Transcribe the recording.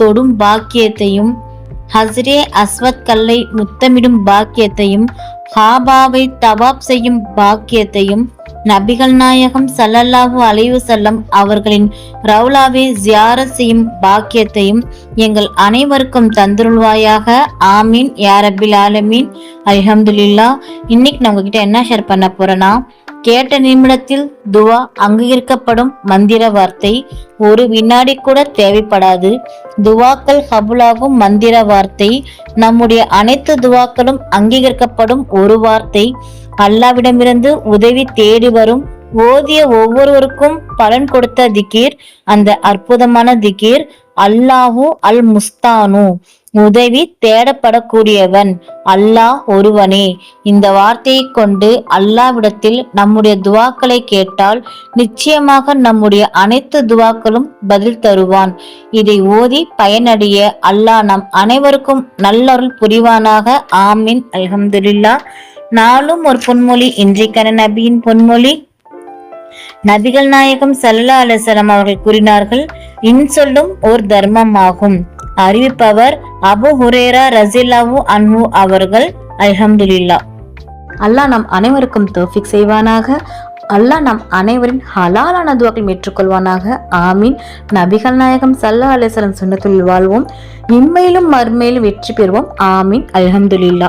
தொடும் பாக்கியத்தையும் ஹஸ்ரே அஸ்வத் கல்லை முத்தமிடும் பாக்கியத்தையும் ஹாபாவை தவாப் செய்யும் பாக்கியத்தையும் நபிகள் நாயகம் சல்லல்லாஹு அலைவு செல்லம் அவர்களின் ரவுலாவை ஜியாரத் செய்யும் பாக்கியத்தையும் எங்கள் அனைவருக்கும் தந்துருள்வாயாக ஆமீன். யாரபில் ஆலமீன். அலமதுல்லா இன்னைக்கு நான் உங்ககிட்ட என்ன ஷேர் பண்ண போறேன்னா கேட்ட நிமிடத்தில் துவா அங்கீகரிக்கப்படும் மந்திர வார்த்தை ஒரு வினாடி கூட தேவைப்படாது. துவாக்கள் ஹபுலாகும் மந்திர வார்த்தை. நம்முடைய அனைத்து துவாக்களும் அங்கீகரிக்கப்படும் ஒரு வார்த்தை. அல்லாவிடமிருந்து உதவி தேடி வரும். ஓதிய ஒவ்வொருவருக்கும் பலன் கொடுத்த திகீர். அந்த அற்புதமான திகீர் அல்லாஹு அல் முஸ்தானு உதவி தேடப்படக்கூடியவன் அல்லாஹ் ஒருவனே. இந்த வார்த்தையை கொண்டு அல்லாவிடத்தில் நம்முடைய துவாக்களை கேட்டால் நிச்சயமாக நம்முடைய அனைத்து துவாக்களும் பதில் தருவான். இதை ஓதி பயனடைய அல்லாஹ் நம் அனைவருக்கும் நல்லருள் புரிவானாக. ஆமீன். அலமதுல்லா நாளும் ஒரு பொன்மொழி இன்றைக்கான நபியின் பொன்மொழி. நபிகள் நாயகம் சல்லா அலிசல்லாம் அவர்கள் கூறினார்கள் இன்சொல்லும் ஓர் தர்மம் ஆகும். அறிவிப்பவர் அபு ஹுரேரா ரசில்லாவு அன்ஹு அவர்கள். அல்ஹம்துலில்லா. அல்லாஹ் நம் அனைவருக்கும் தோஃபிக் செய்வானாக. அல்லாஹ் நம் அனைவரின் ஹலாலான துவாக்கள் ஏற்றுக்கொள்வானாக. ஆமீன். நபிகள் நாயகம் சல்லா அலிசலம் சொன்னத்தில் வாழ்வோம். இம்மையிலும் மறுமையிலும் வெற்றி பெறுவோம். ஆமீன். அல்ஹம்துலில்லா.